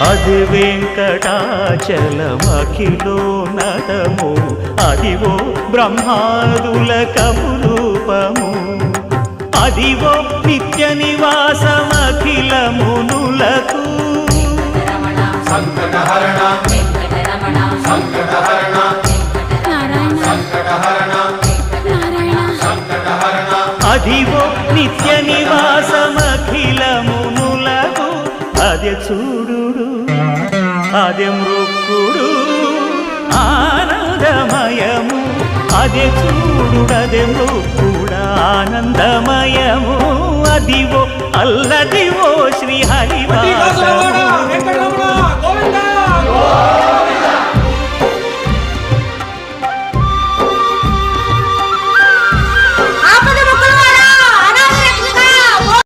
అది వెంకటాచలమఖిలో నటము. అదివో బ్రహ్మాదుల కమురూపము. అదివో నిత్య నివాసమఖిల మునులకు. సంకటహరణ. సంకటహరణ. అదివో నిత్య నివాసమఖిల మునులకు. అదే చూడు మృక్కుడు అదే మృక్కుడు ఆనందమయము అదే చూడు మృక్కుడు ఆనందమయము. అదివో అల్లదివో శ్రీహ